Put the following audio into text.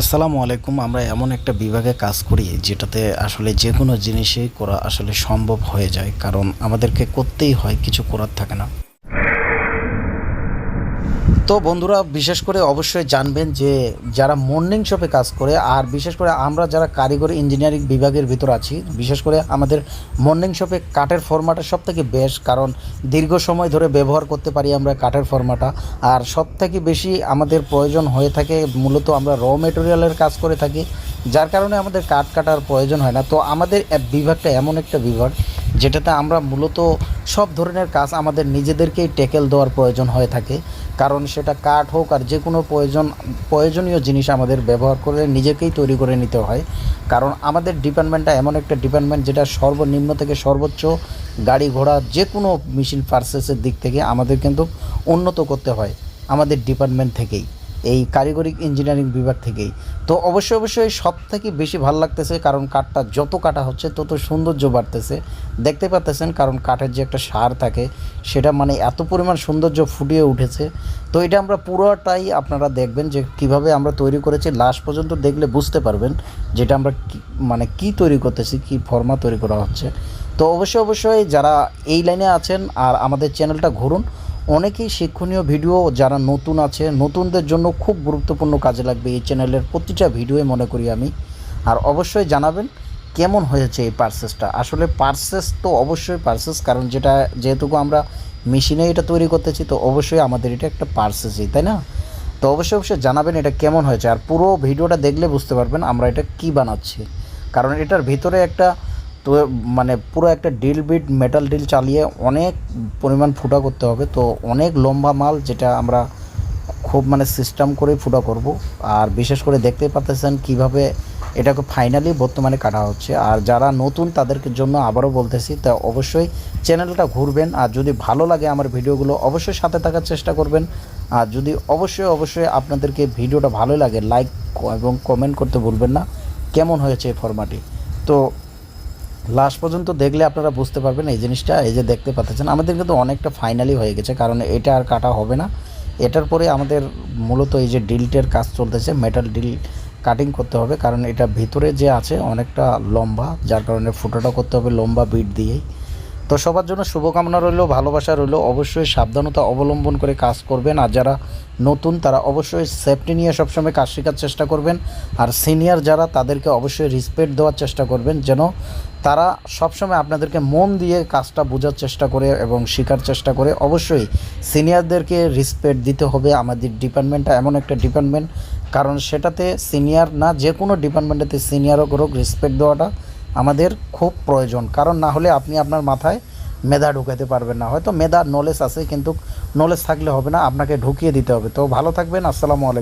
আসসালামু আলাইকুম। আমরা এমন একটা বিভাগে কাজ করি যেটাতে আসলে যে কোনো জিনিসই করা আসলে সম্ভব হয়ে যায়, কারণ আমাদেরকে করতেই হয়, কিছু করার থাকে না। তো বন্ধুরা, বিশেষ করে অবশ্যই জানবেন যে যারা মর্নিং শপে কাজ করে, আর বিশেষ করে আমরা যারা কারিগরি ইঞ্জিনিয়ারিং বিভাগের ভিতর আছি, বিশেষ করে আমাদের মর্নিং শপে কাঠের ফর্মাটা সব থেকে বেশ কারণ দীর্ঘ সময় ধরে ব্যবহার করতে পারি আমরা কাঠের ফর্মাটা আর সব থেকে বেশি আমাদের প্রয়োজন হয়ে থাকে মূলত আমরা র মেটেরিয়ালের কাজ করে থাকি, যার কারণে আমাদের কাঠ কাটার প্রয়োজন হয় না। তো আমাদের বিভাগটা এমন একটা বিভাগ যেটাতে আমরা মূলত সব ধরনের কাজ আমাদের নিজেদেরকেই টেকেল দেওয়ার প্রয়োজন হয়ে থাকে। কারণ সেটা কাঠ হোক আর যে কোনো প্রয়োজন, প্রয়োজনীয় জিনিস আমাদের ব্যবহার করে নিজেকেই তৈরি করে নিতে হয়। কারণ আমাদের ডিপার্টমেন্টটা এমন একটা ডিপার্টমেন্ট যেটা সর্বনিম্ন থেকে সর্বোচ্চ গাড়ি ঘোড়া যে কোনো মিছিল পার্সেসের দিক থেকে আমাদের কিন্তু উন্নত করতে হয় আমাদের ডিপার্টমেন্ট থেকেই। এই কারিগরি ইঞ্জিনিয়ারিং বিভাগ থেকেই। তো অবশ্যই অবশ্যই সব থেকে বেশি ভালো লাগতেছে, কারণ কাঠটা যত কাটা হচ্ছে তত সৌন্দর্য বাড়তেছে। দেখতে পাচ্তেছেন কারণ কাঠের যে একটা সার থাকে, সেটা মানে এত পরিমাণ সৌন্দর্য ফুটিয়ে উঠেছে। তো এটা আমরা পুরোটাই আপনারা দেখবেন যে কীভাবে আমরা তৈরি করেছি। লাস্ট পর্যন্ত দেখলে বুঝতে পারবেন যেটা আমরা মানে কি তৈরি করতেছি, কি ফর্মা তৈরি করা হচ্ছে। তো অবশ্যই অবশ্যই যারা এই লাইনে আছেন আর আমাদের চ্যানেলটা ঘুরুন অনেকেই শিক্ষণীয় ভিডিও যারা নতুন আছে, নতুনদের জন্য খুব গুরুত্বপূর্ণ কাজে লাগবে এই চ্যানেলের প্রতিটা ভিডিওই মনে করি আমি। আর অবশ্যই জানাবেন কেমন হয়েছে এই পার্সেসটা আসলে পার্সেস তো অবশ্যই পার্সেস কারণ যেটা যেহেতু আমরা মেশিনে এটা তৈরি করতেছি, তো অবশ্যই আমাদের এটা একটা পার্সেসই তাই না? তো অবশ্যই অবশ্যই জানাবেন এটা কেমন হয়েছে। আর পুরো ভিডিওটা দেখলে বুঝতে পারবেন আমরা এটা কি বানাচ্ছি। কারণ এটার ভিতরে একটা তো মানে পুরো একটা ডিল বিট মেটাল ডিল চালিয়ে অনেক পরিমাণ ফুটা করতে হবে। তো অনেক লম্বা মাল যেটা আমরা খুব মানে সিস্টেম করে ফুটা করব। আর বিশেষ করে দেখতে পাচ্ছেন কীভাবে এটাকে ফাইনালি বর্তমানে কাটা হচ্ছে। আর যারা নতুন তাদেরকে জন্য আবারও বলতেছি, তা অবশ্যই চ্যানেলটা ঘুরবেন। আর যদি ভালো লাগে আমার ভিডিওগুলো, অবশ্যই সাথে থাকার চেষ্টা করবেন। আর যদি অবশ্যই অবশ্যই আপনাদেরকে ভিডিওটা ভালো লাগে লাইক এবং কমেন্ট করতে ভুলবেন না। কেমন হয়েছে এই ফর্মাটি তো লাস্ট পর্যন্ত দেখলে আপনারা বুঝতে পারবেন এই জিনিসটা, এই যে দেখতে পাচ্ছেন, আমাদের কিন্তু অনেকটা ফাইনালি হয়ে গেছে, কারণ এটা আর কাটা হবে না। এটার পরে আমাদের মূলত এই যে ডিলটের কাজ চলতেছে মেটাল ডিল কাটিং করতে হবে, কারণ এটা ভিতরে যে আছে অনেকটা লম্বা, যার কারণে ফুটোটা করতে হবে লম্বা বিট দিয়েই। তো সবার জন্য শুভকামনা রইল, ভালোবাসা রইল। অবশ্যই সাবধানতা অবলম্বন করে কাজ করবেন। আর যারা নতুন, তারা অবশ্যই সেফটি নিয়ে সবসময় কাজ শেখার চেষ্টা করবেন। আর সিনিয়র যারা, তাদেরকে অবশ্যই রেসপেক্ট দেওয়ার চেষ্টা করবেন, যেন তারা সবসময় আপনাদেরকে মন দিয়ে কাজটা বোঝার চেষ্টা করে এবং শেখার চেষ্টা করে। অবশ্যই সিনিয়রদেরকে রেসপেক্ট দিতে হবে। আমাদের ডিপার্টমেন্টটা এমন একটা ডিপার্টমেন্ট কারণ সেটাতে সিনিয়র না, যে কোনো ডিপার্টমেন্টেতে সিনিয়র হোক রেসপেক্ট দেওয়াটা আমাদের খুব প্রয়োজন। কারণ না হলে আপনি আপনার মাথায় মেধা ঢুকাতে পারবেন না। হয়তো মেধা নলেজ আছে, কিন্তু নলেজ থাকলে হবে না, আপনাকে ঢুকিয়ে দিতে হবে। তো ভালো থাকবেন, আসসালামু আলাইকুম।